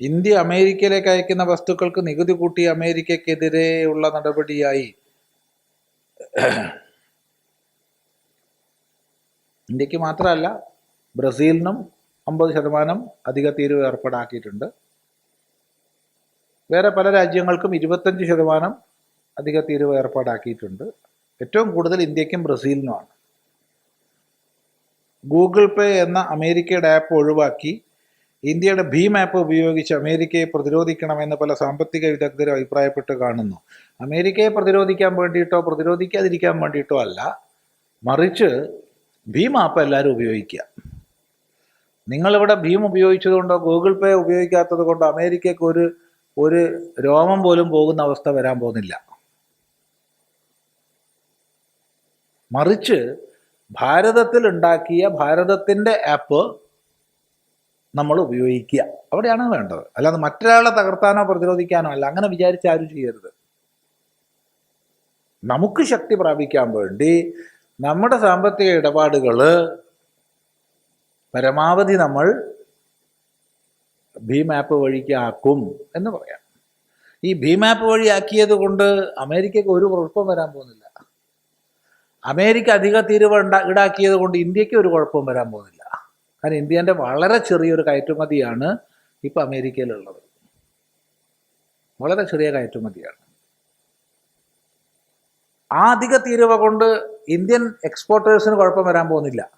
India അമേരിക്കയിലേക്ക് അയക്കുന്ന വസ്തുക്കൾക്ക് നികുതി കൂട്ടി അമേരിക്കക്കെതിരെയുള്ള നടപടിയായി. ഇന്ത്യയ്ക്ക് മാത്രമല്ല ബ്രസീലിനും അമ്പത് ശതമാനം അധിക തീരുവ ഏർപ്പാടാക്കിയിട്ടുണ്ട്. വേറെ പല രാജ്യങ്ങൾക്കും ഇരുപത്തഞ്ച് ശതമാനം അധിക തീരുവ ഏർപ്പാടാക്കിയിട്ടുണ്ട്. ഏറ്റവും കൂടുതൽ ഇന്ത്യക്കും ബ്രസീലിനുമാണ്. ഗൂഗിൾ പേ എന്ന അമേരിക്കയുടെ ആപ്പ് ഒഴിവാക്കി ഇന്ത്യയുടെ ഭീം ആപ്പ് ഉപയോഗിച്ച് അമേരിക്കയെ പ്രതിരോധിക്കണമെന്ന് പല സാമ്പത്തിക വിദഗ്ധരും അഭിപ്രായപ്പെട്ട് കാണുന്നു. അമേരിക്കയെ പ്രതിരോധിക്കാൻ വേണ്ടിയിട്ടോ പ്രതിരോധിക്കാതിരിക്കാൻ വേണ്ടിയിട്ടോ അല്ല മറിച്ച് ഭീം ആപ്പ് എല്ലാവരും ഉപയോഗിക്കുക. നിങ്ങളിവിടെ ഭീം ഉപയോഗിച്ചതുകൊണ്ടോ ഗൂഗിൾ പേ ഉപയോഗിക്കാത്തത് കൊണ്ടോ അമേരിക്കയ്ക്ക് ഒരു ഒരു രോമം പോലും പോകുന്ന അവസ്ഥ വരാൻ പോകുന്നില്ല. മറിച്ച് ഭാരതത്തിൽ ഉണ്ടാക്കിയ ഭാരതത്തിന്റെ ആപ്പ് നമ്മൾ ഉപയോഗിക്കുക. അവിടെയാണ് വേണ്ടത്. അല്ലാതെ മറ്റൊരാളെ തകർത്താനോ പ്രതിരോധിക്കാനോ അല്ല. അങ്ങനെ വിചാരിച്ച് ആരും ചെയ്യരുത്. നമുക്ക് ശക്തി പ്രാപിക്കാൻ വേണ്ടി നമ്മുടെ സാമ്പത്തിക ഇടപാടുകൾ പരമാവധി നമ്മൾ ഭീം ആപ്പ് വഴിക്ക് ആക്കും എന്ന് പറയാം. ഈ ഭീം ആപ്പ് വഴി ആക്കിയത് കൊണ്ട് അമേരിക്കയ്ക്ക് ഒരു കുഴപ്പം വരാൻ പോകുന്നില്ല. അമേരിക്ക അധിക തീരുവ ഈടാക്കിയത് കൊണ്ട് ഇന്ത്യയ്ക്ക് ഒരു കുഴപ്പവും വരാൻ പോകുന്നില്ല. കാരണം ഇന്ത്യന്റെ വളരെ ചെറിയൊരു കയറ്റുമതിയാണ് ഇപ്പം അമേരിക്കയിലുള്ളത്. വളരെ ചെറിയ കയറ്റുമതിയാണ്. ആ അധിക തീരുവ കൊണ്ട് ഇന്ത്യൻ എക്സ്പോർട്ടേഴ്സിന് കുഴപ്പം വരാൻ പോകുന്നില്ല.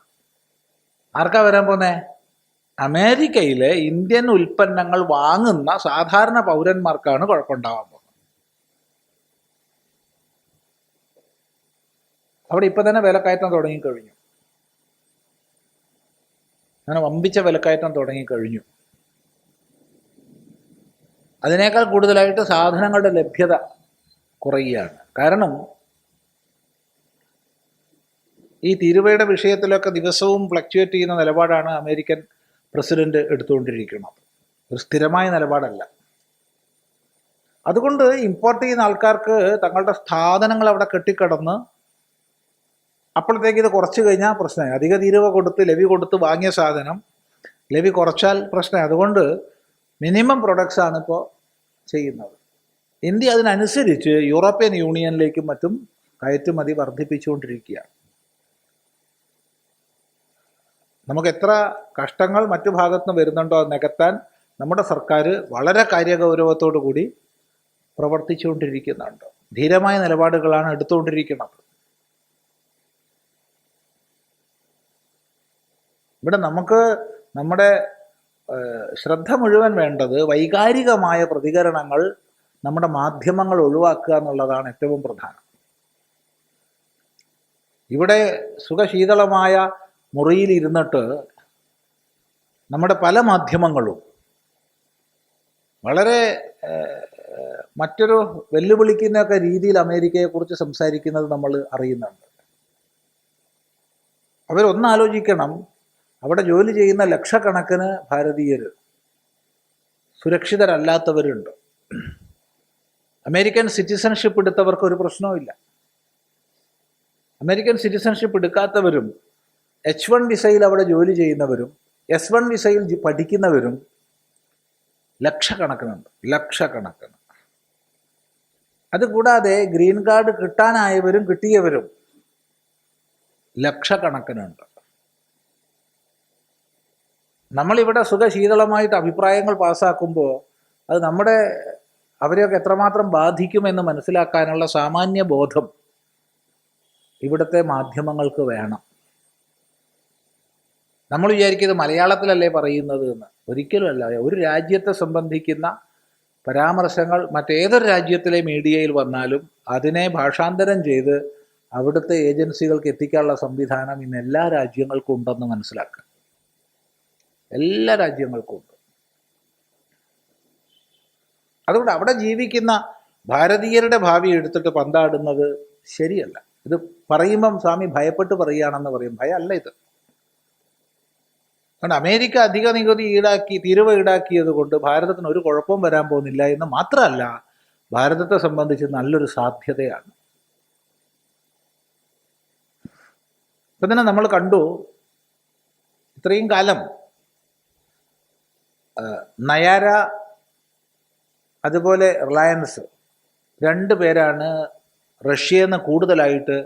ആർക്കാ വരാൻ പോന്നേ അമേരിക്കയിലെ ഇന്ത്യൻ ഉൽപ്പന്നങ്ങൾ വാങ്ങുന്ന സാധാരണ പൗരന്മാർക്കാണ് കുഴപ്പമുണ്ടാവാൻ അവിടെ ഇപ്പം തന്നെ വിലക്കയറ്റം തുടങ്ങിക്കഴിഞ്ഞു അങ്ങനെ വമ്പിച്ച വിലക്കയറ്റം തുടങ്ങിക്കഴിഞ്ഞു അതിനേക്കാൾ കൂടുതലായിട്ട് സാധനങ്ങളുടെ ലഭ്യത കുറയുകയാണ്. കാരണം ഈ തീരുവയുടെ വിഷയത്തിലൊക്കെ ദിവസവും ഫ്ലക്ച്വേറ്റ് ചെയ്യുന്ന നിലപാടാണ് അമേരിക്കൻ പ്രസിഡന്റ് എടുത്തുകൊണ്ടിരിക്കുന്നത്. ഒരു സ്ഥിരമായ നിലപാടല്ല. അതുകൊണ്ട് ഇമ്പോർട്ട് ചെയ്യുന്ന ആൾക്കാർക്ക് തങ്ങളുടെ സ്ഥാപനങ്ങൾ അവിടെ കെട്ടിക്കിടന്ന് അപ്പോഴത്തേക്ക് ഇത് കുറച്ച് കഴിഞ്ഞാൽ പ്രശ്നമായി. അധിക തീരുവ കൊടുത്ത് ലവി കൊടുത്ത് വാങ്ങിയ സാധനം ലവി കുറച്ചാൽ പ്രശ്നമായി. അതുകൊണ്ട് മിനിമം പ്രൊഡക്ട്സ് ആണ് ഇപ്പോൾ ചെയ്യുന്നത്. ഇന്ത്യ അതിനനുസരിച്ച് യൂറോപ്യൻ യൂണിയനിലേക്കും മറ്റും കയറ്റുമതി വർദ്ധിപ്പിച്ചുകൊണ്ടിരിക്കുകയാണ്. നമുക്ക് എത്ര കഷ്ടങ്ങൾ മറ്റു ഭാഗത്തുനിന്ന് വരുന്നുണ്ടോ അത് നികത്താൻ നമ്മുടെ സർക്കാർ വളരെ കാര്യഗൗരവത്തോടു കൂടി പ്രവർത്തിച്ചുകൊണ്ടിരിക്കുന്നുണ്ട്. ധീരമായ നിലപാടുകളാണ് എടുത്തുകൊണ്ടിരിക്കുന്നത്. ഇവിടെ നമുക്ക് നമ്മുടെ ശ്രദ്ധ മുഴുവൻ വേണ്ടത് വൈകാരികമായ പ്രതികരണങ്ങൾ നമ്മുടെ മാധ്യമങ്ങൾ ഒഴിവാക്കുക എന്നുള്ളതാണ് ഏറ്റവും പ്രധാനം. ഇവിടെ സുഖശീതളമായ മുറിയിൽ ഇരുന്നിട്ട് നമ്മുടെ പല മാധ്യമങ്ങളും വളരെ മറ്റൊരു വെല്ലുവിളിക്കുന്നൊക്കെ രീതിയിൽ അമേരിക്കയെക്കുറിച്ച് സംസാരിക്കുന്നത് നമ്മൾ അറിയുന്നുണ്ട്. അവരൊന്ന് ആലോചിക്കണം അവിടെ ജോലി ചെയ്യുന്ന ലക്ഷക്കണക്കിന് ഭാരതീയർ സുരക്ഷിതരല്ലാത്തവരുണ്ട്. അമേരിക്കൻ സിറ്റിസൺഷിപ്പ് എടുത്തവർക്ക് ഒരു പ്രശ്നവുമില്ല. അമേരിക്കൻ സിറ്റിസൺഷിപ്പ് എടുക്കാത്തവരും എച്ച് വൺ വിസയിൽ അവിടെ ജോലി ചെയ്യുന്നവരും എസ് വൺ വിസയിൽ പഠിക്കുന്നവരും ലക്ഷക്കണക്കിനുണ്ട്. ലക്ഷക്കണക്കിന്. അതുകൂടാതെ ഗ്രീൻ കാർഡ് കിട്ടാനായവരും കിട്ടിയവരും ലക്ഷക്കണക്കിനുണ്ട്. നമ്മളിവിടെ സുഖശീതളമായിട്ട് അഭിപ്രായങ്ങൾ പാസ്സാക്കുമ്പോൾ അത് നമ്മുടെ അവരെയൊക്കെ എത്രമാത്രം ബാധിക്കുമെന്ന് മനസ്സിലാക്കാനുള്ള സാമാന്യ ബോധം ഇവിടുത്തെ മാധ്യമങ്ങൾക്ക് വേണം. നമ്മൾ വിചാരിക്കുന്നത് മലയാളത്തിലല്ലേ പറയുന്നത് എന്ന്. ഒരിക്കലുമല്ല. ഒരു രാജ്യത്തെ സംബന്ധിക്കുന്ന പരാമർശങ്ങൾ മറ്റേതൊരു രാജ്യത്തിലെ മീഡിയയിൽ വന്നാലും അതിനെ ഭാഷാന്തരം ചെയ്ത് അവിടുത്തെ ഏജൻസികൾക്ക് എത്തിക്കാനുള്ള സംവിധാനം ഇന്ന് എല്ലാ രാജ്യങ്ങൾക്കും ഉണ്ടെന്ന് മനസ്സിലാക്കുക. എല്ലാ രാജ്യങ്ങൾക്കും ഉണ്ട്. അതുകൊണ്ട് അവിടെ ജീവിക്കുന്ന ഭാരതീയരുടെ ഭാവി എടുത്തിട്ട് പന്താടുന്നത് ശരിയല്ല. ഇത് പറയുമ്പം സ്വാമി ഭയപ്പെട്ട് പറയുകയാണെന്ന് പറയും. ഭയമല്ല ഇത്. കാരണം അമേരിക്ക അധിക നികുതി ഈടാക്കി തീരുവ ഈടാക്കിയത് കൊണ്ട് ഭാരതത്തിന് ഒരു കുഴപ്പവും വരാൻ പോകുന്നില്ല എന്ന് മാത്രമല്ല ഭാരതത്തെ സംബന്ധിച്ച് നല്ലൊരു സാധ്യതയാണ്. ഇപ്പം തന്നെ നമ്മൾ കണ്ടു ഇത്രയും കാലം നയാര അതുപോലെ റിലയൻസ് രണ്ട് പേരാണ് റഷ്യയിൽ നിന്ന് കൂടുതലായിട്ട്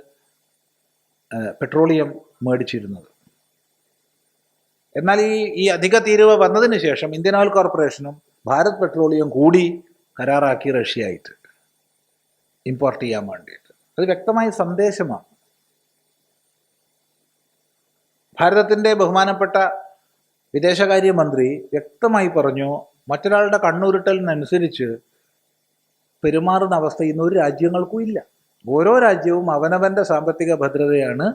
പെട്രോളിയം മേടിച്ചിരുന്നത്. എന്നാൽ ഈ ഈ അധിക തീരുവ വന്നതിന് ശേഷം ഇന്ത്യൻ ഓയിൽ കോർപ്പറേഷനും ഭാരത് പെട്രോളിയം കൂടി കരാറാക്കി റഷ്യയായിട്ട് ഇമ്പോർട്ട് ചെയ്യാൻ വേണ്ടിയിട്ട്. അത് വ്യക്തമായ സന്ദേശമാണ്. ഭാരതത്തിന്റെ ബഹുമാനപ്പെട്ട വിദേശകാര്യമന്ത്രി വ്യക്തമായി പറഞ്ഞു മറ്റൊരാളുടെ കണ്ണുരുട്ടലിനനുസരിച്ച് പെരുമാറുന്ന അവസ്ഥ ഇന്ന് ഒരു രാജ്യങ്ങൾക്കും ഇല്ല. ഓരോ രാജ്യവും അവനവന്റെ സാമ്പത്തിക ഭദ്രതയാണ്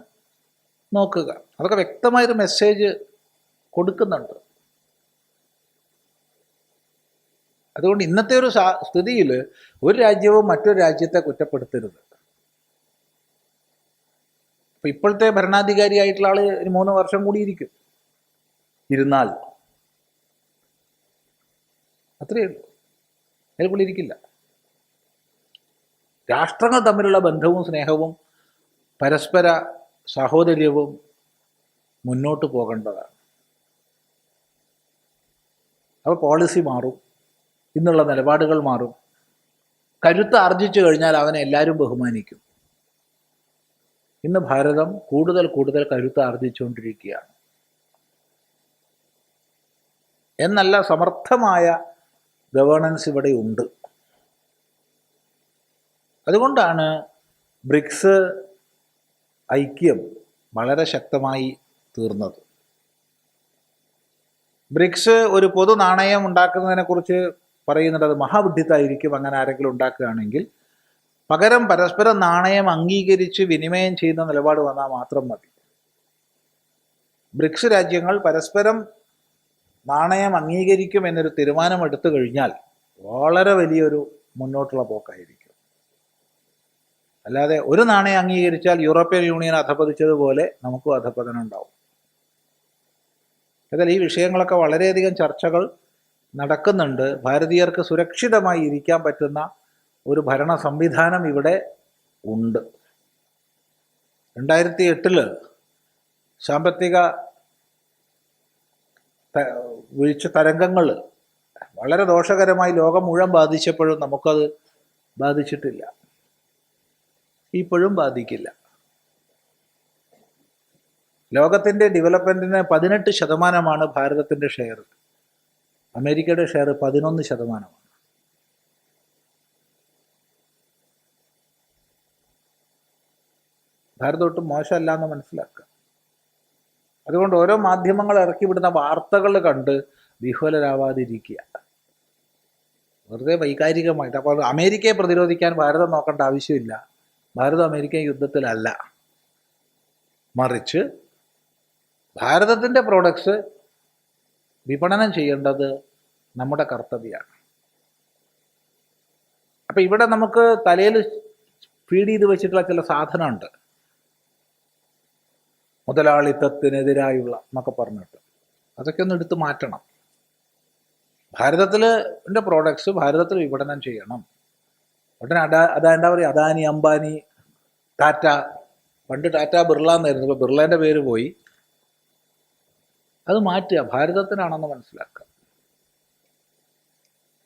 നോക്കുക. അതൊക്കെ വ്യക്തമായൊരു മെസ്സേജ് കൊടുക്കുന്നുണ്ട്. അതുകൊണ്ട് ഇന്നത്തെ ഒരു സ്ഥിതിയിൽ ഒരു രാജ്യവും മറ്റൊരു രാജ്യത്തെ കുറ്റപ്പെടുത്തരുത്. ഇപ്പൊ ഇപ്പോഴത്തെ ഭരണാധികാരിയായിട്ടുള്ള ആൾ മൂന്ന് വർഷം കൂടി ഇരിക്കും ഇരുന്നാൽ. അത്രയേ ഉള്ളൂ. അതിൽ പുള്ളി ഇരിക്കില്ല. രാഷ്ട്രങ്ങൾ തമ്മിലുള്ള ബന്ധവും സ്നേഹവും പരസ്പര സഹോദര്യവും മുന്നോട്ട് പോകേണ്ടതാണ്. അപ്പോൾ പോളിസി മാറും. ഇന്നുള്ള നിലപാടുകൾ മാറും. കരുത്ത് ആർജിച്ചു കഴിഞ്ഞാൽ അവനെ എല്ലാവരും ബഹുമാനിക്കും. ഇന്ന് ഭാരതം കൂടുതൽ കൂടുതൽ കരുത്ത് ആർജിച്ചുകൊണ്ടിരിക്കുകയാണ്. എന്നല്ല സമർത്ഥമായ ഗവേണൻസ് ഇവിടെ ഉണ്ട്. അതുകൊണ്ടാണ് ബ്രിക്സ് ഐക്യം വളരെ ശക്തമായി തീർന്നത്. ബ്രിക്സ് ഒരു പൊതു നാണയം ഉണ്ടാക്കുന്നതിനെക്കുറിച്ച് പറയുന്നുണ്ട് അത് മഹാബുദ്ധിത്തായിരിക്കും അങ്ങനെ ആരെങ്കിലും ഉണ്ടാക്കുകയാണെങ്കിൽ. പകരം പരസ്പരം നാണയം അംഗീകരിച്ച് വിനിമയം ചെയ്യുന്ന നിലപാട് വന്നാൽ മാത്രം മതി. ബ്രിക്സ് രാജ്യങ്ങൾ പരസ്പരം നാണയം അംഗീകരിക്കും എന്നൊരു തീരുമാനം എടുത്തു കഴിഞ്ഞാൽ വളരെ വലിയൊരു മുന്നോട്ടുള്ള പോക്കായിരിക്കും. അല്ലാതെ ഒരു നാണയം അംഗീകരിച്ചാൽ യൂറോപ്യൻ യൂണിയൻ അധപതിച്ചതുപോലെ നമുക്കും അധപതനം ഉണ്ടാവും. എന്നാൽ ഈ വിഷയങ്ങളൊക്കെ വളരെയധികം ചർച്ചകൾ നടക്കുന്നുണ്ട്. ഭാരതീയർക്ക് സുരക്ഷിതമായി ഇരിക്കാൻ പറ്റുന്ന ഒരു ഭരണ സംവിധാനം ഇവിടെ ഉണ്ട്. രണ്ടായിരത്തി എട്ടിൽ സാമ്പത്തിക വീഴ്ച തരംഗങ്ങൾ വളരെ ദോഷകരമായി ലോകം മുഴുവൻ ബാധിച്ചപ്പോഴും നമുക്കത് ബാധിച്ചിട്ടില്ല. ഇപ്പോഴും ബാധിക്കില്ല. ലോകത്തിന്റെ ഡെവലപ്മെന്റിന് പതിനെട്ട് ശതമാനമാണ് ഭാരതത്തിന്റെ ഷെയർ. അമേരിക്കയുടെ ഷെയർ പതിനൊന്ന് ശതമാനമാണ്. ഭാരതം ഒട്ടും മോശമല്ല എന്ന് മനസ്സിലാക്കുക. അതുകൊണ്ട് ഓരോ മാധ്യമങ്ങൾ ഇറക്കി വിടുന്ന വാർത്തകൾ കണ്ട് വിഹ്വലരാവാതിരിക്കുക. വെറുതെ വൈകാരികമായിട്ട്. അപ്പോൾ അമേരിക്കയെ പ്രതിരോധിക്കാൻ ഭാരതം നോക്കേണ്ട ആവശ്യമില്ല. ഭാരതം അമേരിക്ക യുദ്ധത്തിലല്ല. മറിച്ച് ഭാരതത്തിന്റെ പ്രോഡക്ട്സ് വിപണനം ചെയ്യേണ്ടത് നമ്മുടെ കർത്തവ്യമാണ് അപ്പം ഇവിടെ നമുക്ക് തലയിൽ ഫീഡ് ചെയ്ത് വെച്ചിട്ടുള്ള ചില സാധനമുണ്ട്. മുതലാളിത്തത്തിനെതിരായുള്ള എന്നൊക്കെ പറഞ്ഞിട്ട്. അതൊക്കെ ഒന്ന് എടുത്തു മാറ്റണം. ഭാരതത്തിൽ പ്രോഡക്ട്സ് ഭാരതത്തിൽ വിപണനം ചെയ്യണം. ഉടനെ അഡാ അതാ എന്താ പറയുക? അദാനി അംബാനി ടാറ്റ. പണ്ട് ടാറ്റ ബിർള എന്നായിരുന്നു. ഇപ്പോൾ ബിർളേന്റെ പേര് പോയി. അത് മാറ്റുക. ഭാരതത്തിനാണെന്ന് മനസ്സിലാക്കുക.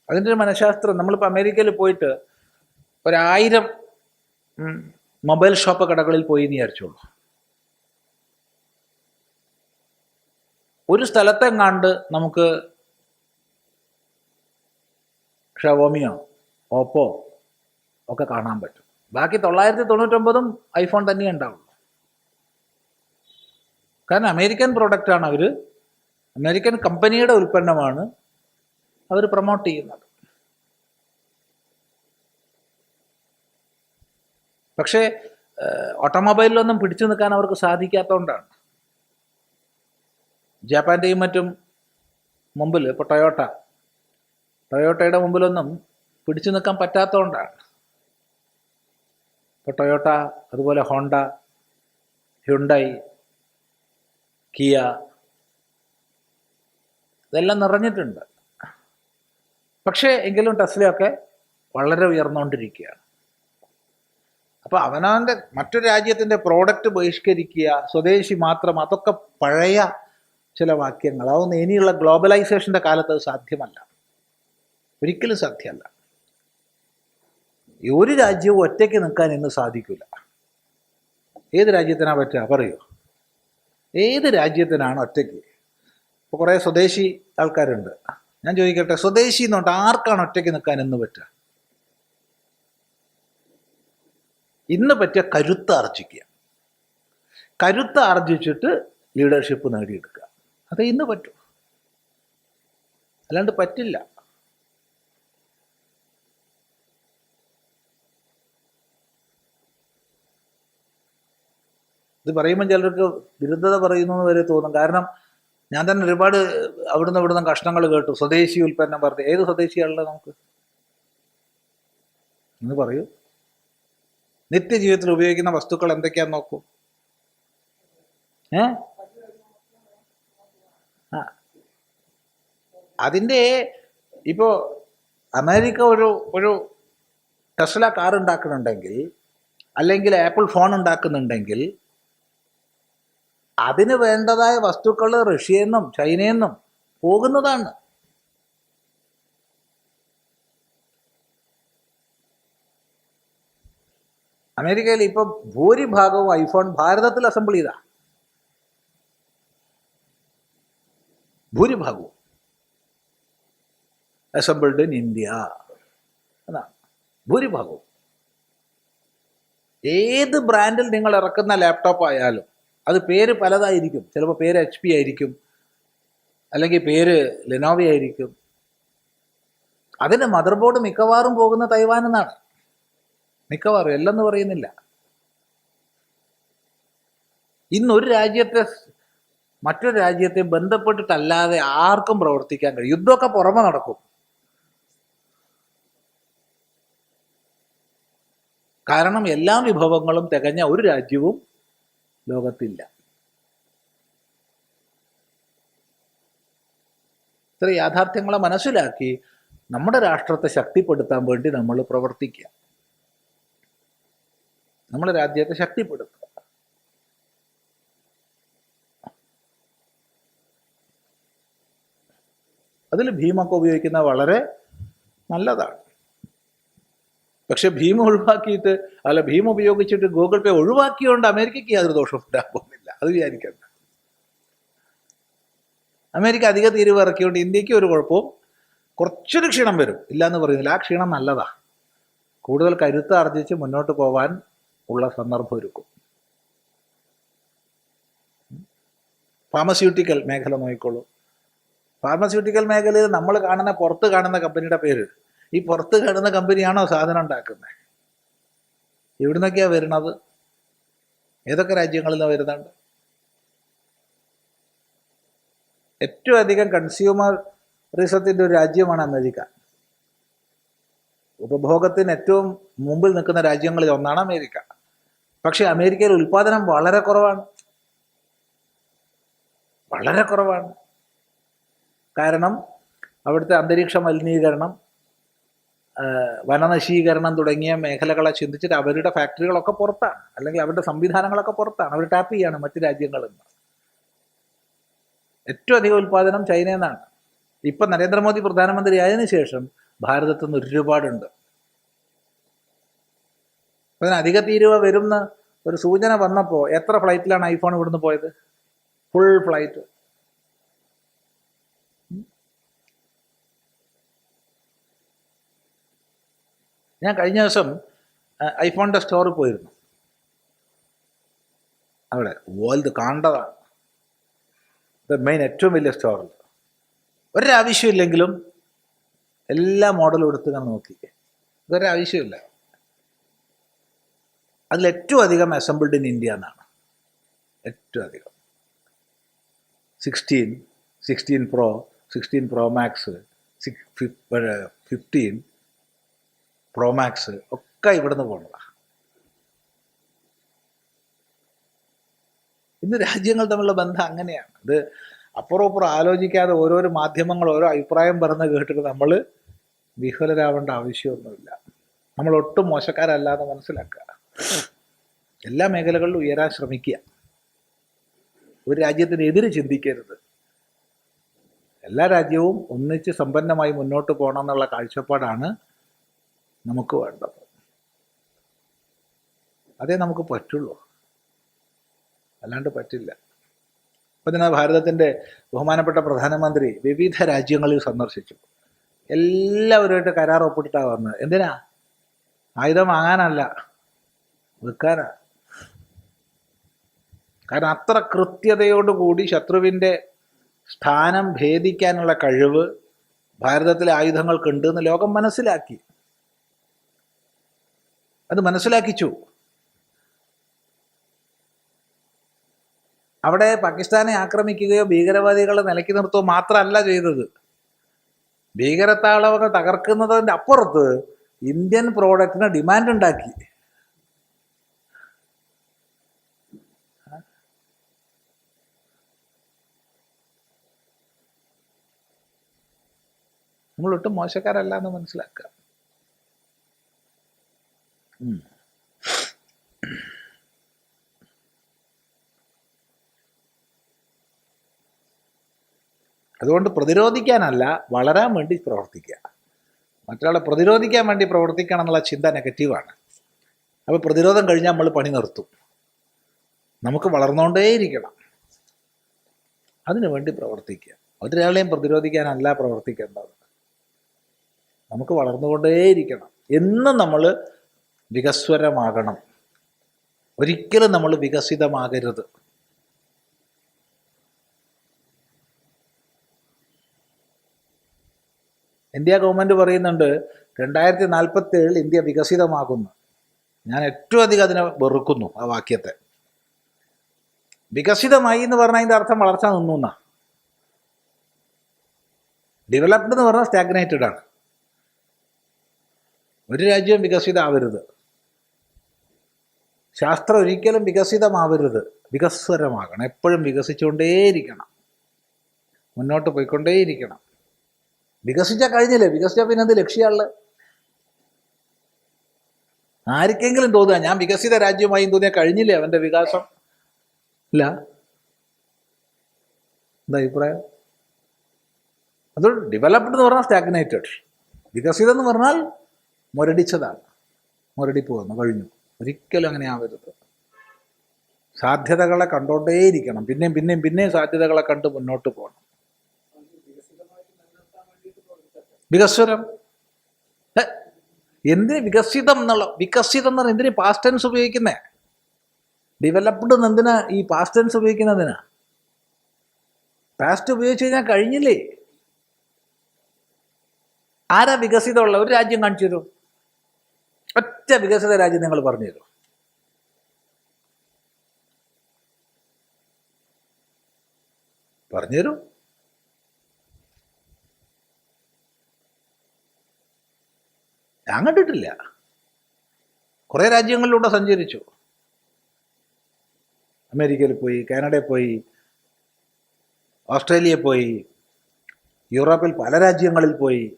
അതിന്റെ ഒരു മനഃശാസ്ത്രം. നമ്മളിപ്പോൾ അമേരിക്കയിൽ പോയിട്ട് ഒരായിരം മൊബൈൽ ഷോപ്പ് കടകളിൽ പോയി എന്ന് വിചാരിച്ചോളൂ. ഒരു സ്ഥലത്തെങ്ങാണ്ട് നമുക്ക് ഷവോമിയോ ഓപ്പോ ഒക്കെ കാണാൻ പറ്റും. ബാക്കി തൊള്ളായിരത്തി തൊണ്ണൂറ്റൊമ്പതും ഐഫോൺ തന്നെ ഉണ്ടാവുള്ളൂ. കാരണം അമേരിക്കൻ പ്രോഡക്റ്റാണ് അവർ അമേരിക്കൻ കമ്പനിയുടെ ഉൽപ്പന്നമാണ് അവർ പ്രൊമോട്ട് ചെയ്യുന്നത്. പക്ഷേ ഓട്ടോമൊബൈലിലൊന്നും പിടിച്ചു നിൽക്കാൻ അവർക്ക് സാധിക്കാത്തതുകൊണ്ടാണ്. ജപ്പാന്റെയും മറ്റും മുമ്പിൽ ഇപ്പോൾ ടൊയോട്ട. ടൊയോട്ടയുടെ മുമ്പിലൊന്നും പിടിച്ചു നിൽക്കാൻ പറ്റാത്തതുകൊണ്ടാണ്. ഇപ്പോൾ ടൊയോട്ട അതുപോലെ ഹോണ്ട ഹ്യുണ്ടായി കിയ ഇതെല്ലാം നിറഞ്ഞിട്ടുണ്ട്. പക്ഷേ എങ്കിലും ടെസ്ലയൊക്കെ വളരെ ഉയർന്നുകൊണ്ടിരിക്കുകയാണ് അപ്പോൾ അവനവന്റെ മറ്റൊരു രാജ്യത്തിന്റെ പ്രോഡക്റ്റ് ബഹിഷ്കരിക്കുക സ്വദേശി മാത്രം അതൊക്കെ പഴയ ചില വാക്യങ്ങൾ. അതൊന്നും ഇനിയുള്ള ഗ്ലോബലൈസേഷന്റെ കാലത്ത് അത് സാധ്യമല്ല. ഒരിക്കലും സാധ്യമല്ല. ഒരു രാജ്യവും ഒറ്റയ്ക്ക് നിൽക്കാൻ ഇന്ന് സാധിക്കില്ല ഏത് രാജ്യത്തിനാ പറ്റുക? പറയൂ. ഏത് രാജ്യത്തിനാണ് ഒറ്റയ്ക്ക്? ഇപ്പോൾ കുറേ സ്വദേശി ആൾക്കാരുണ്ട്. ഞാൻ ചോദിക്കട്ടെ സ്വദേശി എന്നുണ്ട് ആർക്കാണ് ഒറ്റയ്ക്ക് നിൽക്കാൻ ഇന്ന് പറ്റുക? ഇന്ന് പറ്റിയ കരുത്ത് ആർജിക്കുക. കരുത്ത് ആർജിച്ചിട്ട് ലീഡർഷിപ്പ് നേടിയെടുക്കുക. അതേ ഇന്ന് പറ്റും. അല്ലാണ്ട് പറ്റില്ല. ഇത് പറയുമ്പോൾ ചിലർക്ക് വിരുദ്ധത പറയുന്നു എന്ന് വരെ തോന്നും. കാരണം ഞാൻ തന്നെ ഒരുപാട് അവിടുന്ന് ഇവിടുന്ന് കഷ്ണങ്ങൾ കേട്ടു. സ്വദേശി ഉൽപ്പന്നം പറഞ്ഞു. ഏത് സ്വദേശിയാണല്ലോ നമുക്ക്? എന്ന് പറയൂ. നിത്യജീവിതത്തിൽ ഉപയോഗിക്കുന്ന വസ്തുക്കൾ എന്തൊക്കെയാന്ന് നോക്കൂ. ഏ? അതിന്റെ ഇപ്പോൾ അമേരിക്ക ഒരു ഒരു ടെസ്ല കാർ ഉണ്ടാക്കുന്നുണ്ടെങ്കിൽ അല്ലെങ്കിൽ ആപ്പിൾ ഫോൺ ഉണ്ടാക്കുന്നുണ്ടെങ്കിൽ അതിന് വേണ്ടതായ വസ്തുക്കൾ റഷ്യയിൽ നിന്നും ചൈനയിൽ നിന്നും പോകുന്നതാണ്. അമേരിക്കയിൽ ഇപ്പൊ ഭൂരിഭാഗവും ഐഫോൺ ഭാരതത്തിൽ അസംബിൾ ചെയ്താ. ഭൂരിഭാഗവും. അസംബിൾഡ് ഇൻ ഇന്ത്യ എന്നാണ് ഭൂരിഭാഗവും. ഏത് ബ്രാൻഡിൽ നിങ്ങൾ ഇറക്കുന്ന ലാപ്ടോപ്പ് ആയാലും അത് പേര് പലതായിരിക്കും. ചിലപ്പോൾ പേര് എച്ച് പി ആയിരിക്കും. അല്ലെങ്കിൽ പേര് ലെനോവി ആയിരിക്കും. അതിന്റെ മദർ ബോർഡ് മിക്കവാറും പോകുന്ന തൈവാൻ എന്നാണ്. മിക്കവാറും എല്ലെന്ന് പറയുന്നില്ല. ഇന്നൊരു രാജ്യത്തെ മറ്റൊരു രാജ്യത്തെ ബന്ധപ്പെട്ടിട്ടല്ലാതെ ആർക്കും പ്രവർത്തിക്കാൻ കഴിയും. യുദ്ധമൊക്കെ പുറമെ നടക്കും. കാരണം എല്ലാ വിഭവങ്ങളും തികഞ്ഞ ഒരു രാജ്യവും ലോകത്തില്ല. ഇത്ര യാഥാർത്ഥ്യങ്ങളെ മനസ്സിലാക്കി നമ്മുടെ രാഷ്ട്രത്തെ ശക്തിപ്പെടുത്താൻ വേണ്ടി നമ്മൾ പ്രവർത്തിക്കുക. നമ്മുടെ രാജ്യത്തെ ശക്തിപ്പെടുത്തുക. അതിൽ ഭീമൊക്കെ ഉപയോഗിക്കുന്ന വളരെ നല്ലതാണ്. പക്ഷെ ഭീമ ഒഴിവാക്കിയിട്ട് അല്ല ഭീമ ഉപയോഗിച്ചിട്ട് ഗൂഗിൾ പേ ഒഴിവാക്കിയോണ്ട് അമേരിക്കയ്ക്ക് യാതൊരു ദോഷവും ഉണ്ടാൻ പോകുന്നില്ല അത് വിചാരിക്കണ്ട. അമേരിക്ക അധിക തീരുവ ഇറക്കിയോണ്ട് ഇന്ത്യയ്ക്ക് ഒരു കുഴപ്പവും കുറച്ചൊരു ക്ഷീണം വരും. ഇല്ല എന്ന് പറയുന്നില്ല. ആ ക്ഷീണം നല്ലതാ. കൂടുതൽ കരുത്ത് ആർജിച്ച് മുന്നോട്ട് പോവാൻ ഉള്ള സന്ദർഭം ഒരുക്കും. ഫാർമസ്യൂട്ടിക്കൽ മേഖല നോക്കിക്കോളൂ. ഫാർമസ്യൂട്ടിക്കൽ മേഖലയിൽ നമ്മൾ കാണുന്ന പുറത്ത് കാണുന്ന കമ്പനിയുടെ പേര് ഈ പുറത്ത് കിടന്ന കമ്പനിയാണോ സാധനം ഉണ്ടാക്കുന്നത്? എവിടുന്നൊക്കെയാണ് വരുന്നത്? ഏതൊക്കെ രാജ്യങ്ങളിൽ നിന്ന് വരുന്നുണ്ട് ഏറ്റവും അധികം കൺസ്യൂമർ റിസത്തിന്റെ ഒരു രാജ്യമാണ് അമേരിക്ക. ഉപഭോഗത്തിന് ഏറ്റവും മുമ്പിൽ നിൽക്കുന്ന രാജ്യങ്ങളിൽ ഒന്നാണ് അമേരിക്ക. പക്ഷെ അമേരിക്കയിൽ ഉൽപാദനം വളരെ കുറവാണ്. വളരെ കുറവാണ്. കാരണം അവിടുത്തെ അന്തരീക്ഷ മലിനീകരണം വനനശീകരണം തുടങ്ങിയ മേഖലകളെ ചിന്തിച്ചിട്ട് അവരുടെ ഫാക്ടറികളൊക്കെ പുറത്താണ്. അല്ലെങ്കിൽ അവരുടെ സംവിധാനങ്ങളൊക്കെ പുറത്താണ്. അവർ ടാപ്പ് ചെയ്യാണ് മറ്റ് രാജ്യങ്ങളിൽ നിന്ന്. ഏറ്റവും അധികം ഉൽപാദനം ചൈനയിൽ നിന്നാണ് ഇപ്പം നരേന്ദ്രമോദി പ്രധാനമന്ത്രി ആയതിനു ശേഷം ഭാരതത്തിൽ നിന്ന് ഒരുപാടുണ്ട്. അതിന് അധിക തീരുവ വരുന്ന ഒരു സൂചന വന്നപ്പോൾ എത്ര ഫ്ലൈറ്റിലാണ് ഐഫോൺ ഇവിടുന്ന് പോയത്? ഫുൾ ഫ്ലൈറ്റ് ഞാൻ കഴിഞ്ഞ ദിവസം ഐഫോണിന്റെ സ്റ്റോറിൽ പോയിരുന്നു. അവിടെ വേൾഡ് കാണേണ്ടതാണ് മെയിൻ ഏറ്റവും വലിയ സ്റ്റോറിൽ ഒരാവശ്യമില്ലെങ്കിലും എല്ലാ മോഡലും എടുത്ത് ഞാൻ നോക്കി. ഇതൊരാവശ്യമില്ല. അതിൽ ഏറ്റവും അധികം അസംബിൾഡ് ഇൻ ഇന്ത്യ എന്നാണ്. ഏറ്റവും അധികം. Sixteen sixteen pro sixteen pro max six fifteen pro max ഒക്കെ ഇവിടുന്ന് പോകുന്നതാണ് ഇന്ന് രാജ്യങ്ങൾ തമ്മിലുള്ള ബന്ധം അങ്ങനെയാണ്. ഇത് അപ്പുറം അപ്പുറം ആലോചിക്കാതെ ഓരോരോ മാധ്യമങ്ങൾ ഓരോ അഭിപ്രായം പറഞ്ഞ് കേട്ടിട്ട് നമ്മൾ വിഹുലരാവേണ്ട ആവശ്യമൊന്നുമില്ല. നമ്മൾ ഒട്ടും മോശക്കാരല്ല എന്ന് മനസ്സിലാക്കുക. എല്ലാ മേഖലകളിലും ഉയരാൻ ശ്രമിക്കുക. ഒരു രാജ്യത്തിനെതിരെ ചിന്തിക്കരുത്. എല്ലാ രാജ്യവും ഒന്നിച്ച് സമ്പന്നമായി മുന്നോട്ട് പോകണം എന്നുള്ള കാഴ്ചപ്പാടാണ് നമുക്ക് വേണ്ടത്. അതേ നമുക്ക് പറ്റുള്ളൂ. അല്ലാണ്ട് പറ്റില്ല. ഇപ്പം തന്നെ ഭാരതത്തിന്റെ ബഹുമാനപ്പെട്ട പ്രധാനമന്ത്രി വിവിധ രാജ്യങ്ങളിൽ സന്ദർശിച്ചു. എല്ലാവരുമായിട്ട് കരാർ ഒപ്പിട്ടിട്ടാണ് വന്നത്. എന്തിനാ? ആയുധം വാങ്ങാനല്ല വിൽക്കാനാ. കാരണം അത്ര കൃത്യതയോടുകൂടി ശത്രുവിന്റെ സ്ഥാനം ഭേദിക്കാനുള്ള കഴിവ് ഭാരതത്തിലെ ആയുധങ്ങൾക്കുണ്ട് എന്ന് ലോകം മനസ്സിലാക്കി. അത് മനസ്സിലാക്കിച്ചു. അവിടെ പാകിസ്ഥാനെ ആക്രമിക്കുകയോ ഭീകരവാദികളെ നിലയ്ക്ക് നിർത്തുകയോ മാത്രമല്ല ചെയ്തത്. ഭീകരത്താളവകൾ തകർക്കുന്നതിന്റെ അപ്പുറത്ത് ഇന്ത്യൻ പ്രോഡക്റ്റിന് ഡിമാൻഡ് ഉണ്ടാക്കി. നമ്മളൊട്ടും മോശക്കാരല്ല എന്ന് മനസ്സിലാക്കുക. അതുകൊണ്ട് പ്രതിരോധിക്കാനല്ല വളരാൻ വേണ്ടി പ്രവർത്തിക്കുക. മറ്റൊരാളെ പ്രതിരോധിക്കാൻ വേണ്ടി പ്രവർത്തിക്കണം എന്നുള്ള ചിന്ത നെഗറ്റീവാണ് അപ്പോൾ പ്രതിരോധം കഴിഞ്ഞാൽ നമ്മൾ പണി നിർത്തും. നമുക്ക് വളർന്നുകൊണ്ടേയിരിക്കണം അതിനു വേണ്ടി പ്രവർത്തിക്കുക. ഒരാളെയും പ്രതിരോധിക്കാനല്ല പ്രവർത്തിക്കേണ്ടത്. നമുക്ക് വളർന്നുകൊണ്ടേയിരിക്കണം. എന്നും നമ്മൾ വികസ്വരമാകണം. ഒരിക്കലും നമ്മൾ വികസിതമാകരുത്. ഇന്ത്യ ഗവൺമെന്റ് പറയുന്നുണ്ട് രണ്ടായിരത്തി നാൽപ്പത്തി ഏഴിൽ ഇന്ത്യ വികസിതമാകുന്നു. ഞാൻ ഏറ്റവും അധികം അതിനെ വെറുക്കുന്നു ആ വാക്യത്തെ. വികസിതമായി എന്ന് പറഞ്ഞാൽ അതിന്റെ അർത്ഥം വളർച്ച നിന്നു എന്നാ. ഡെവലപ്ഡ് എന്ന് പറഞ്ഞാൽ സ്റ്റാഗ്നേറ്റഡ് ആണ്. ഒരു രാജ്യവും വികസിതമാവരുത്. ശാസ്ത്രം ഒരിക്കലും വികസിതമാവരുത്. വികസ്വരമാകണം. എപ്പോഴും വികസിച്ചുകൊണ്ടേയിരിക്കണം. മുന്നോട്ട് പോയിക്കൊണ്ടേയിരിക്കണം. വികസിച്ചാൽ കഴിഞ്ഞില്ലേ? വികസിച്ചാൽ പിന്നെ എന്ത് ലക്ഷ്യമുള്ള ആർക്കെങ്കിലും തോന്നുക ഞാൻ വികസിത രാജ്യമായി തോന്നിയാൽ കഴിഞ്ഞില്ലേ അവന്റെ വികാസം? ഇല്ല. എന്താ അഭിപ്രായം? അത് ഡെവലപ്ഡ് എന്ന് പറഞ്ഞാൽ സ്റ്റാഗ്നേറ്റഡ് വികസിതം എന്ന് പറഞ്ഞാൽ മുരടിച്ചതാണ്. മുരടിപ്പ് വന്നു കഴിഞ്ഞു. ഒരിക്കലും അങ്ങനെ ആവരുത്. സാധ്യതകളെ കണ്ടോണ്ടേയിരിക്കണം. പിന്നെയും പിന്നെയും പിന്നെയും സാധ്യതകളെ കണ്ട് മുന്നോട്ട് പോകണം. വികസ്വരം. എന്തിന് വികസിതം എന്നുള്ള വികസിതം എന്ന് പറഞ്ഞാൽ എന്തിനു പാസ്റ്റ് ടെൻസ് ഉപയോഗിക്കുന്നേ? ഡെവലപ്ഡ് എന്തിനാ ഈ പാസ്റ്റ് ടെൻസ് ഉപയോഗിക്കുന്നതിനാ പാസ്റ്റ് ഉപയോഗിച്ച് കഴിഞ്ഞാൽ കഴിഞ്ഞില്ലേ? ആരാ വികസിതമുള്ള? ഒരു രാജ്യം കാണിച്ചു തരും. ഒറ്റ വികസിത രാജ്യം നിങ്ങൾ പറഞ്ഞു തരും. പറഞ്ഞു തരൂ. ഞാൻ കണ്ടിട്ടില്ല. കുറേ രാജ്യങ്ങളിലൂടെ സഞ്ചരിച്ചു. അമേരിക്കയിൽ പോയി കാനഡയിൽ പോയി ഓസ്ട്രേലിയയിൽ പോയി യൂറോപ്പിൽ പല രാജ്യങ്ങളിൽ പോയി.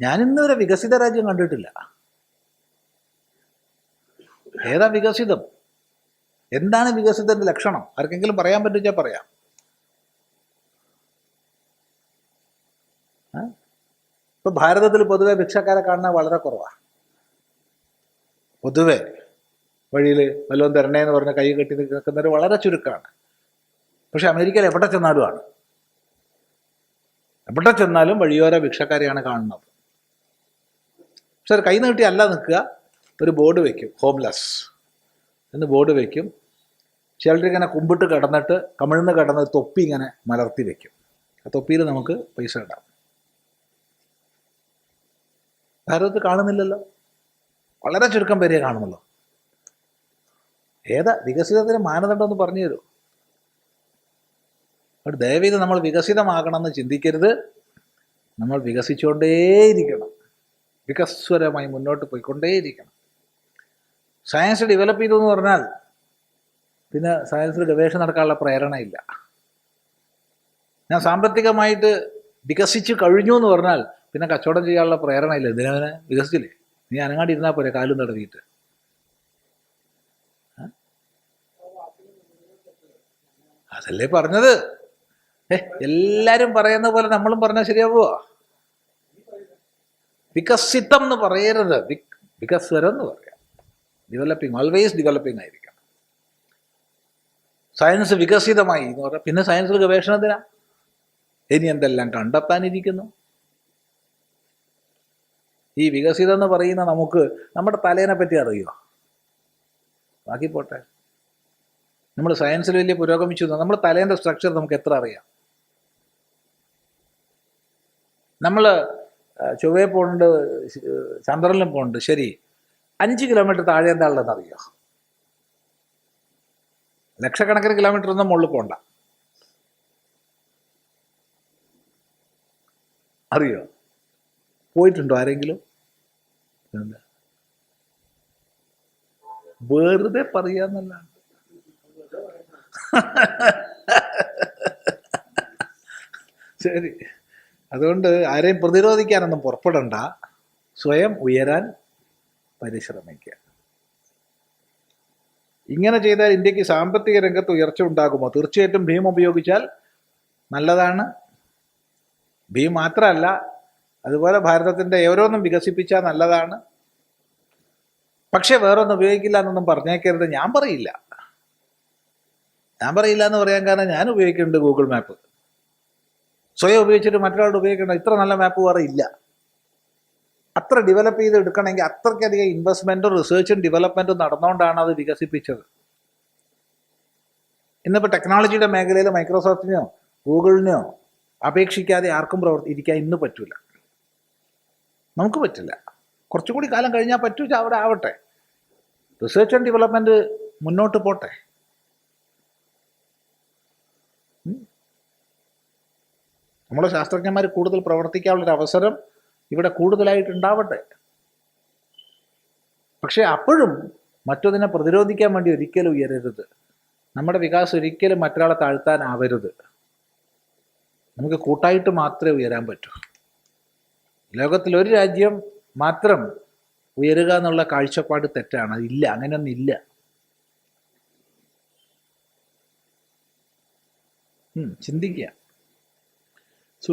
ഞാൻ ഇന്ന് വരെ വികസിത രാജ്യം കണ്ടിട്ടില്ല. ഏതാ വികസിതം? എന്താണ് വികസിതന്റെ ലക്ഷണം? ആർക്കെങ്കിലും പറയാൻ പറ്റുവെച്ചാൽ പറയാം? ഇപ്പൊ ഭാരതത്തിൽ പൊതുവെ ഭിക്ഷക്കാരെ കാണുന്നത് വളരെ കുറവാ. പൊതുവെ വഴിയിൽ വല്ലതും തരണേ എന്ന് പറഞ്ഞ് കൈ കെട്ടി നിൽക്കുന്നവർ വളരെ ചുരുക്കമാണ്. പക്ഷെ അമേരിക്കയിൽ എവിടെ ചെന്നാലും ആണ്. എവിടെ ചെന്നാലും വഴിയോര ഭിക്ഷക്കാരെയാണ് കാണുന്നത്. അത് കൈ നീട്ടി അല്ല നിൽക്കുക. ഒരു ബോർഡ് വയ്ക്കും ഹോംലെസ് എന്ന് ബോർഡ് വയ്ക്കും ചിലരിങ്ങനെ കുമ്പിട്ട് കിടന്നിട്ട് കമിഴ്ന്ന് കിടന്ന് തൊപ്പി ഇങ്ങനെ മലർത്തി വയ്ക്കും ആ തൊപ്പിയിൽ നമുക്ക് പൈസ ഇടാം ഭാരതത്തിൽ കാണുന്നില്ലല്ലോ. വളരെ ചുരുക്കം പേരെ കാണുന്നുള്ളൂ. ഏതാ? വികസിതത്തിന് മാനദണ്ഡം ഒന്ന് പറഞ്ഞു തരൂ. ദയവ് ദയവേത് നമ്മൾ വികസിതമാകണമെന്ന് ചിന്തിക്കരുത്. നമ്മൾ വികസിച്ചുകൊണ്ടേയിരിക്കണം. വികസ്വരമായി മുന്നോട്ട് പോയിക്കൊണ്ടേയിരിക്കണം. സയൻസ് ഡെവലപ്പ് ചെയ്തു എന്ന് പറഞ്ഞാൽ പിന്നെ സയൻസിൽ ഗവേഷണം നടക്കാനുള്ള പ്രേരണയില്ല. ഞാൻ സാമ്പത്തികമായിട്ട് വികസിച്ച് കഴിഞ്ഞു എന്ന് പറഞ്ഞാൽ പിന്നെ കച്ചവടം ചെയ്യാനുള്ള പ്രേരണയില്ല. ഇതിനെ വികസിച്ചില്ലേ? നീ അനങ്ങാടി ഇരുന്നാൽ പോരെ കാലും തടവിയിട്ട്? അതല്ലേ പറഞ്ഞത്? ഏ എല്ലാവരും പറയുന്ന പോലെ നമ്മളും പറഞ്ഞാൽ ശരിയാവുമോ വികസിതം എന്ന് പറയരുത്. വിക്- വികസ്വരം എന്ന് പറയാം. ഡെവലപ്പിംഗ് ഓൾവേസ് ഡെവലപ്പിംഗ് ആയിരിക്കണം. സയൻസ് വികസിതമായി എന്ന് പറയാം പിന്നെ സയൻസിൽ ഗവേഷണത്തിനാ ഇനി എന്തെല്ലാം കണ്ടെത്താനിരിക്കുന്നു? ഈ വികസിതം എന്ന് പറയുന്ന നമുക്ക് നമ്മുടെ തലേനെ പറ്റി അറിയുമോ ബാക്കി പോട്ടെ. നമ്മൾ സയൻസിൽ വലിയ പുരോഗമിച്ചു നമ്മുടെ തലേന്റെ സ്ട്രക്ചർ നമുക്ക് എത്ര അറിയാം? നമ്മൾ ചൊവ്വയിൽ പോകുന്നുണ്ട് ചന്ദ്രനിലും പോകുന്നുണ്ട് ശരി. അഞ്ച് കിലോമീറ്റർ താഴെ എന്താ ഉള്ളതെന്ന് അറിയോ? ലക്ഷക്കണക്കിന് കിലോമീറ്റർ ഒന്നും മുകളിൽ പോണ്ട. അറിയോ? പോയിട്ടുണ്ടോ ആരെങ്കിലും. വെറുതെ പറയാന്നല്ല ശരി. അതുകൊണ്ട് ആരെയും പ്രതിരോധിക്കാനൊന്നും പുറപ്പെടണ്ട. സ്വയം ഉയരാൻ പരിശ്രമിക്കുക. ഇങ്ങനെ ചെയ്താൽ ഇന്ത്യയ്ക്ക് സാമ്പത്തിക രംഗത്ത് ഉയർച്ച ഉണ്ടാകുമോ? തീർച്ചയായിട്ടും ഭീം ഉപയോഗിച്ചാൽ നല്ലതാണ്. ഭീം മാത്രമല്ല അതുപോലെ ഭാരതത്തിന്റെ ഓരോന്നും വികസിപ്പിച്ചാൽ നല്ലതാണ്. പക്ഷെ വേറൊന്നും ഉപയോഗിക്കില്ല എന്നൊന്നും പറഞ്ഞേക്കരുത്. ഞാൻ പറയില്ല. ഞാൻ പറയില്ല എന്ന് പറയാൻ കാരണം ഞാൻ ഉപയോഗിക്കുന്നുണ്ട് ഗൂഗിൾ മാപ്പ് സ്വയം ഉപയോഗിച്ചിട്ട് മറ്റൊരാളുടെ ഉപയോഗിക്കണം ഇത്ര നല്ല മാപ്പ് വേറെ ഇല്ല. അത്ര ഡെവലപ്പ് ചെയ്ത് എടുക്കണമെങ്കിൽ അത്രയ്ക്കധികം ഇൻവെസ്റ്റ്മെന്റും റിസർച്ചും ഡെവലപ്മെന്റും നടന്നുകൊണ്ടാണ് അത് വികസിപ്പിച്ചത്. ഇന്നിപ്പോൾ ടെക്നോളജിയുടെ മേഖലയിൽ മൈക്രോസോഫ്റ്റിനെയോ ഗൂഗിളിനെയോ അപേക്ഷിക്കാതെ ആർക്കും പ്രവർത്തി ഇരിക്കാൻ ഇന്ന് പറ്റില്ല നമുക്ക് പറ്റില്ല. കുറച്ചുകൂടി കാലം കഴിഞ്ഞാൽ പറ്റൂ അവിടെ ആവട്ടെ. റിസർച്ച് ആൻഡ് ഡെവലപ്മെന്റ് മുന്നോട്ട് പോട്ടെ. നമ്മുടെ ശാസ്ത്രജ്ഞന്മാർ കൂടുതൽ പ്രവർത്തിക്കാനുള്ളൊരു അവസരം ഇവിടെ കൂടുതലായിട്ട് ഉണ്ടാവട്ടെ പക്ഷെ അപ്പോഴും മറ്റൊന്നിനെ പ്രതിരോധിക്കാൻ വേണ്ടി ഒരിക്കലും ഉയരരുത്. നമ്മുടെ വികാസം ഒരിക്കലും മറ്റൊരാളെ താഴ്ത്താനാവരുത്. നമുക്ക് കൂട്ടായിട്ട് മാത്രമേ ഉയരാൻ പറ്റൂ. ലോകത്തിൽ ഒരു രാജ്യം മാത്രം ഉയരുക എന്നുള്ള കാഴ്ചപ്പാട് തെറ്റാണ്. അതില്ല അങ്ങനെയൊന്നും ഇല്ല. ഉം, ചിന്തിക്കുക.